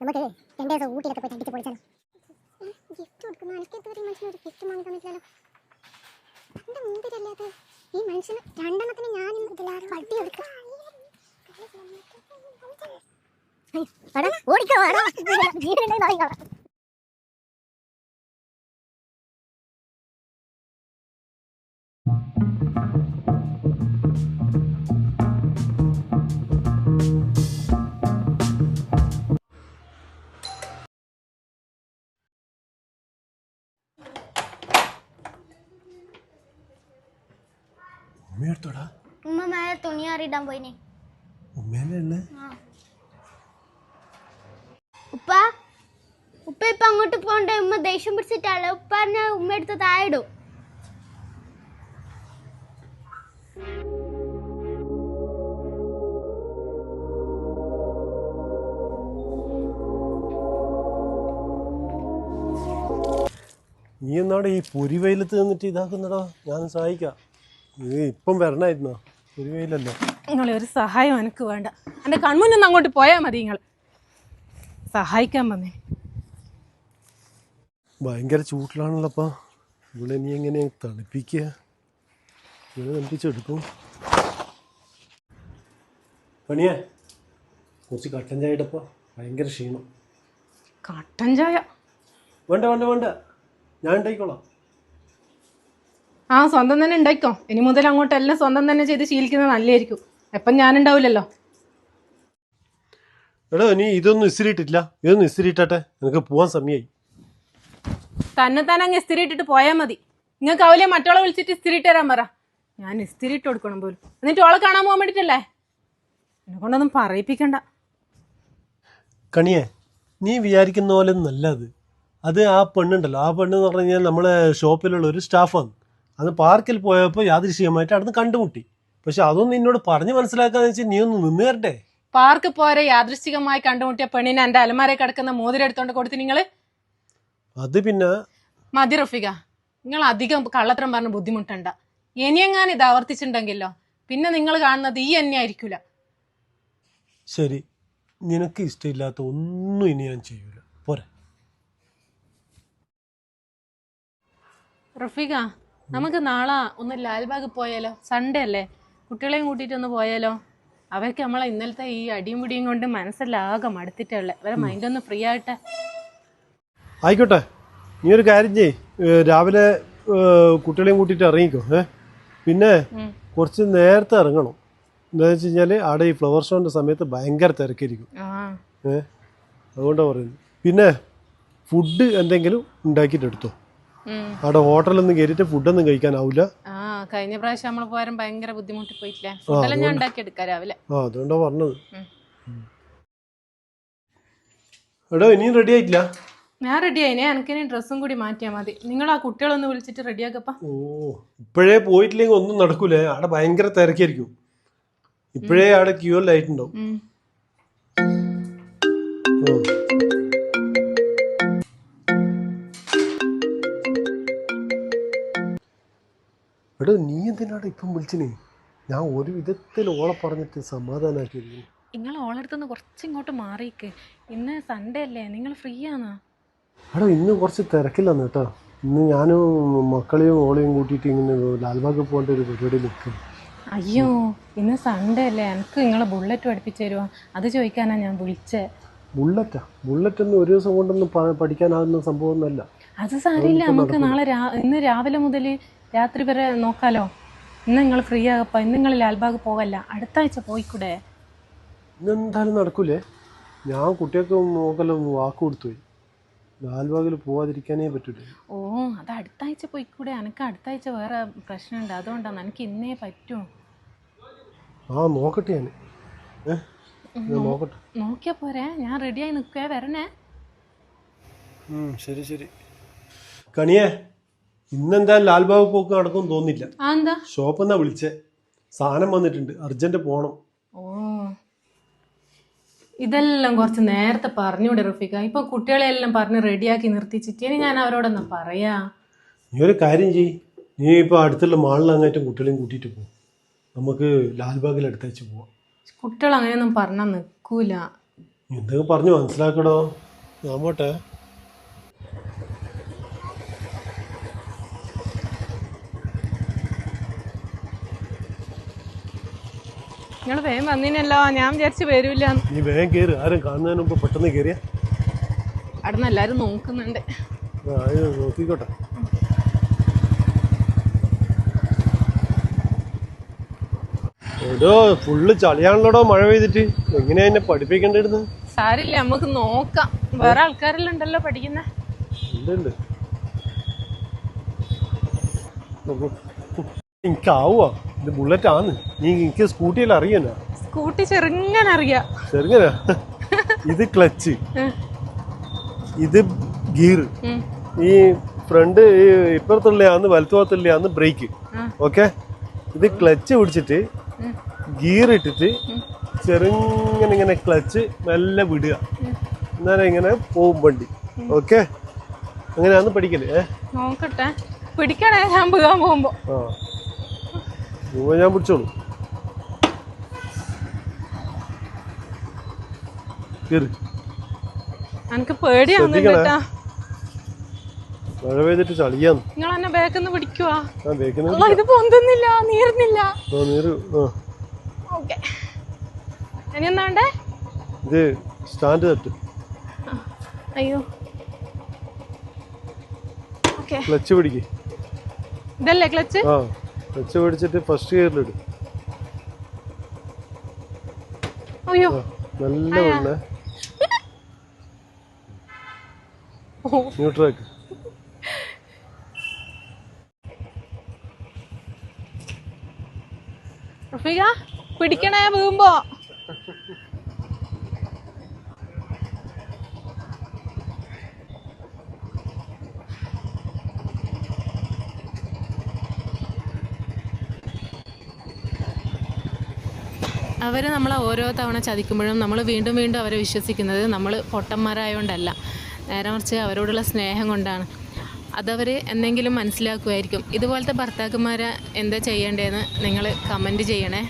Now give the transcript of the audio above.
നമുക്ക് രണ്ട് ദിവസം ഊട്ടിയിലൊക്കെ പോയി അടിച്ച് പൊളിച്ചാലോ? ഗിഫ്റ്റ് കൊടുക്കുന്ന അനക്കത്ത് ഒരു മനുഷ്യന് ഒരു ഗിഫ്റ്റ് വാങ്ങി തന്നിട്ടില്ലല്ലോ എന്റെ മുമ്പിലല്ലേ അത് ഈ മനുഷ്യന് രണ്ടെണ്ണത്തിന് ഞാൻ ഇതിലാരും വട്ടി എടുക്കാം ഓടിക്കോ ജീവനുണ്ടെങ്കിൽ നോക്കിക്കോളാം അറിയിടാൻ പോയിനെ. ഉപ്പ ഉപ്പ ഇപ്പൊ അങ്ങോട്ട് പോണ്ട? ഉമ്മ ദേഷ്യം പിടിച്ചിട്ടാണ്. ഉപ്പ പറഞ്ഞ ഉമ്മ എടുത്ത് താഴെടും നീ എന്നാടെ ഈ പൊരിവെയിലത്ത് നിന്നിട്ട് ഇതാക്കുന്നടാ? ഞാൻ സഹായിക്കാം. നീ ഇപ്പം വരണമായിരുന്നോ പൊരിവെയിലല്ലേ നിങ്ങളെ ഒരു സഹായം എനിക്ക് വേണ്ട. എന്റെ കൺമുന്നൊന്ന് അങ്ങോട്ട് പോയാൽ മതി നിങ്ങൾ സഹായിക്കാൻ വന്നേ. ഭയങ്കര ചൂട്ടിലാണല്ലോപ്പാ ഇവിടെ നീ എങ്ങനെ തണുപ്പിക്കുക? ഇവിടെ തണുപ്പിച്ചെടുക്കും പണിയേ കുറച്ച് കട്ടൻ ചായ ഇടപ്പാ ഭയങ്കര ക്ഷീണം. കട്ടൻ ചായ? വേണ്ട വേണ്ട വേണ്ട. ഞാൻ ഉണ്ടായിക്കോളാം. ആ സ്വന്തം തന്നെ ഉണ്ടായിക്കോ. ഇനി മുതൽ അങ്ങോട്ട് എല്ലാം സ്വന്തം തന്നെ ചെയ്ത് ശീലിക്കുന്നത് നല്ലതായിരിക്കും. എപ്പം ഞാനുണ്ടാവില്ലല്ലോ എടോ നീ ഇതൊന്നും ഇസ്തിരിയിട്ടില്ല ഇതൊന്നും ഇസ്തിരിയിട്ടെ നിനക്ക് പോവാൻ സമയമായി തന്നെ തന്നെ അങ്ങ് ഇസ്തിരി ഇട്ടിട്ട് പോയാൽ മതി. നിങ്ങൾക്ക് അവലെ മറ്റോളെ വിളിച്ചിട്ട് ഇസ്തിരി ഇട്ട് തരാൻ പറ. ഞാൻ ഇസ്തിരി ഇട്ട് കൊടുക്കണം പോലും. എന്നിട്ട് ഓളെ കാണാൻ പോകാൻ വേണ്ടിയിട്ടല്ലേ എന്നെ കൊണ്ടൊന്നും പറയിപ്പിക്കണ്ട. കണിയെ നീ വിചാരിക്കുന്ന പോലെ നല്ലത് അത്. ആ പെണ്ണുണ്ടല്ലോ. ആ പെണ്ണ് എന്ന് പറഞ്ഞു കഴിഞ്ഞാൽ നമ്മളെ ഷോപ്പിലുള്ള ഒരു സ്റ്റാഫാണ് അത് പാർക്കിൽ പോയപ്പോൾ യാദൃശ്ചികമായിട്ട് അവിടുന്ന് കണ്ടുമുട്ടി. പക്ഷെ അതൊന്നും നിന്നോട് പറഞ്ഞു മനസ്സിലാക്കാന്ന് വെച്ചാൽ നീ ഒന്ന് നിന്ന് തരട്ടെ പാർക്ക് പോരെ യാദൃശ്ചികമായി കണ്ടുമുട്ടിയ പെണ്ണിനെ എന്റെ അലമാര കിടക്കുന്ന മോതിരം എടുത്തോണ്ട് കൊടുത്തു നിങ്ങൾ? അത് പിന്നെ? മതി റഫിക നിങ്ങൾ അധികം കള്ളത്തരം പറഞ്ഞ് ബുദ്ധിമുട്ടണ്ട. ഇനിയെങ്ങാനും ഇത് ആവർത്തിച്ചിട്ടുണ്ടെങ്കിലോ? പിന്നെ നിങ്ങൾ കാണുന്നത് ഈ എന്നെ ആയിരിക്കൂല ശരി. നിനക്ക് ഇഷ്ടമില്ലാത്ത ഒന്നും ഇനി ഞാൻ ചെയ്യൂല. പോരെ. റഫീക നമുക്ക് നാളെ ഒന്ന് ലാൽബാഗ് പോയാലോ? സൺഡേ അല്ലേ? കുട്ടികളെയും കൂട്ടിയിട്ട് ഒന്ന് പോയാലോ? അവർക്ക് നമ്മളെ ഇന്നലത്തെ ഈ അടിയും പിടിയും കൊണ്ട് മനസ്സിലാകെ മടുത്തിട്ടുള്ളത് അവരെ മൈൻഡ് ഒന്ന് ഫ്രീ ആയിട്ട് ആയിക്കോട്ടെ. നീ ഒരു കാര്യം ചെയ് രാവിലെ കുട്ടികളെയും കൂട്ടിയിട്ട് ഇറങ്ങിക്കോ ഏ? പിന്നെ കുറച്ച് നേരത്തെ ഇറങ്ങണം. എന്താണെന്ന് വെച്ച് കഴിഞ്ഞാൽ അവിടെ ഈ ഫ്ലവർ ഷോന്റെ സമയത്ത് ഭയങ്കര തിരക്കായിരിക്കും. ഏഹ് അതുകൊണ്ടാണ് പറയുന്നത്. പിന്നെ ഫുഡ് എന്തെങ്കിലും ഉണ്ടാക്കിയിട്ട് എടുത്തോ. അവിടെ ഹോട്ടലൊന്നും കയറിയിട്ട് ഫുഡൊന്നും കഴിക്കാനാവില്ല ആ കഴിഞ്ഞ പ്രാവശ്യം നമ്മൾ പോയാലും ഭയങ്കര ബുദ്ധിമുട്ടി പോയിട്ടില്ല. ഫുഡെല്ലാം ഞാൻ ഉണ്ടാക്കി എടുക്കാം രാവിലെ. ആ അതുകൊണ്ടാണ് പറഞ്ഞത്. എടോ ഇനിയും റെഡി ആയിട്ടില്ല? ഞാൻ റെഡി ആയിനെ എനിക്കിനി ഡ്രസ്സും കൂടി മാറ്റിയാൽ മതി. നിങ്ങൾ ആ കുട്ടികളൊന്ന് വിളിച്ചിട്ട് റെഡിയാക്കപ്പാ ഓ ഇപ്പോഴേ പോയിട്ടില്ലെങ്കിൽ ഒന്നും നടക്കൂലേ? അവിടെ ഭയങ്കര തിരക്കായിരിക്കും. ഇപ്പോഴേ അവിടെ ക്യൂ ആയിട്ടുണ്ടാവും. ഉം. ഓ. എടോ നീ എന്തിനാണ് ഇപ്പം വിളിച്ചിന്? ഞാൻ ഒരു വിധത്തിൽ ഓളെ പറഞ്ഞിട്ട് സമാധാനാക്കിയിരിക്കുന്നു. നിങ്ങൾ ഓളടുത്തുനിന്ന് കുറച്ച് ഇങ്ങോട്ട് മാറിയിക്ക്. ഇന്ന് സൺഡേ അല്ലേ? നിങ്ങൾ ഫ്രീ ആണോ? എടോ ഇന്ന് കുറച്ച് തിരക്കില്ലെന്ന് കേട്ടോ. ഇന്ന് ഞാനും മക്കളെയും ഓളെയും കൂട്ടിയിട്ട് ഇങ്ങനെ ലാൽബാഗ് പോകേണ്ട ഒരു പരിപാടി നിൽക്കും അയ്യോ ഇന്ന് സൺഡേ അല്ലേ? എനിക്ക് നിങ്ങളെ ബുള്ളറ്റ് പഠിപ്പിച്ചു തരുമോ അത് ചോദിക്കാനാണ് ഞാൻ വിളിച്ചേ. ബുള്ളറ്റാ ബുള്ളറ്റ് ഒന്നും ഒരു ദിവസം കൊണ്ടൊന്നും പഠിക്കാനാകുന്ന സംഭവമൊന്നുമല്ല. അത് സാരില്ല നമുക്ക് നാളെ ഇന്ന് രാവിലെ മുതൽ രാത്രി വരെ നോക്കാലോ. ഇന്ന് നിങ്ങൾ ഫ്രീ ആകപ്പ ഇന്ന് നിങ്ങൾ ലാൽബാഗ് പോകല്ല. അടുത്ത ആഴ്ച പോയിക്കൂടെ? ഇന്നെന്തായാലും നടക്കൂലേ? ഞാൻ കുട്ടിയൊക്കെ നോക്കല്ലോ വാക്ക് കൊടുത്തു ലാൽബാഗിൽ പോവാതിരിക്കാനേ പറ്റൂലേ? ഓ അത് അടുത്ത ആഴ്ച പോയിക്കൂടെ? എനിക്ക് അടുത്ത ആഴ്ച വേറെ പ്രശ്നമുണ്ട്. അതുകൊണ്ടാണ് എനിക്ക് ഇന്നേ പറ്റൂ. ആ നോക്കട്ടെ ഞാൻ നോക്കട്ടെ. നോക്കിയാ പോരെ. ഞാൻ റെഡിയായി നിൽക്കുക വരണേ. ശരി ശരി. കണിയേ. ഇന്നെന്തായാലും ലാൽബാബ് പോക്ക് നടക്കും തോന്നില്ല ഷോപ്പ് എന്നാ വിളിച്ചേ. സാധനം വന്നിട്ടുണ്ട്. അർജന്റ് പോണം. ഓ. ഇതെല്ലാം കുറച്ച് നേരത്തെ പറഞ്ഞൂടെ റഫീഖ. ഇപ്പൊ കുട്ടികളെല്ലാം പറഞ്ഞ് റെഡിയാക്കി നിർത്തിച്ചിട്ട് ഇനി ഞാൻ അവരോടൊന്ന് പറയാ. നീ ഒരു കാര്യം ചെയ് നീ ഇപ്പൊ അടുത്തുള്ള മാളിൽ അങ്ങേറ്റം കുട്ടികളെയും കൂട്ടിയിട്ട് പോകും നമുക്ക് ലാൽബാഗിൽ അടുത്തേച്ച് പോവാം. കുട്ടികൾ അങ്ങനെയൊന്നും പറഞ്ഞാ നിക്കൂല. എന്തൊക്കെ പറഞ്ഞു മനസ്സിലാക്കണോ ഞാൻ പോട്ടെ. നിങ്ങൾ വേഗം വന്നിനല്ലോ. ഞാൻ വിചാരിച്ച് വരൂല. നീ വേഗം കേറി. ആരും കാണുന്നതിന് മുമ്പ് പെട്ടെന്ന് കേറിയ. അവിടുന്ന് എല്ലാരും നോക്കുന്നുണ്ട്. നോക്കിക്കോട്ടെ. എടോ ഫുള്ള് ചളിയാണല്ലോടോ മഴ പെയ്തിട്ട്? എങ്ങനെയാ എന്നെ പഠിപ്പിക്കേണ്ടിരുന്നു സാരില്ല നമുക്ക് നോക്കാം. വേറെ ആൾക്കാരെല്ലാം ഉണ്ടല്ലോ പഠിക്കുന്ന. ഉണ്ട് ഉണ്ട്. എനിക്കാവുക ഇത് ബുള്ളറ്റ് ആണ്. നീ എനിക്ക് സ്കൂട്ടിയിൽ അറിയാനാ സ്കൂട്ടി ചെറുങ്ങനെ അറിയാം. ചെറുങ്ങനാ? ഇത് ക്ലച്ച് ഇത് ഗീർ ഉം. ഈ ഫ്രണ്ട് ഈ ഇപ്പുറത്തുള്ളയാന്ന് വലത്തുഭാഗത്തുള്ളയാന്ന് ബ്രേക്ക്. ഓക്കെ ഇത് ക്ലച്ച് പിടിച്ചിട്ട് ഗിയർ ഇട്ടിട്ട് ചെറുങ്ങനെ ഇങ്ങനെ ക്ലച്ച് മെല്ലെ വിടുക. എന്നാലും ഇങ്ങനെ പോവും വണ്ടി. ഓക്കെ അങ്ങനെയാന്ന് പഠിക്കൽ. നോക്കട്ടെ. പിടിക്കണേ ഞാൻ പോകുമ്പോ. ഇവ ഞാൻ പിടിച്ചോളൂ. എനിക്ക്. മഴ പെയ്തിട്ട് ചളിയാന്ന് നിങ്ങൾ എന്നെ ബാക്കിന്ന് പിടിക്കുവാ. ഇത് പൊന്തുന്നില്ല നീറുന്നില്ല. നീര് ഓക്കെ. ഇനി ഇത് സ്റ്റാൻഡ് തട്ട്. അയ്യോ. ഓക്കെ. ക്ലച്ച് പിടിക്ക്. ഇതല്ലേ ക്ലച്ച്? ആ. ക്ലച്ച് പിടിച്ചിട്ട് ഫസ്റ്റ് ഗിയറിലിടും അയ്യോ. നല്ല ഓ ന്യൂട്രാക്ക് പിടിക്കണേ വീഴുമ്പോ അവർ നമ്മളെ ഓരോ തവണ ചതിക്കുമ്പോഴും നമ്മൾ വീണ്ടും വീണ്ടും അവരെ വിശ്വസിക്കുന്നത് നമ്മൾ പൊട്ടന്മാരായതുകൊണ്ടല്ല നേരെ മറിച്ച് അവരോടുള്ള സ്നേഹം കൊണ്ടാണ്. അതവർ എന്തെങ്കിലും മനസ്സിലാക്കുമായിരിക്കും ഇതുപോലത്തെ ഭർത്താക്കന്മാരെ എന്താ ചെയ്യേണ്ടതെന്ന് നിങ്ങൾ കമന്റ് ചെയ്യണേ.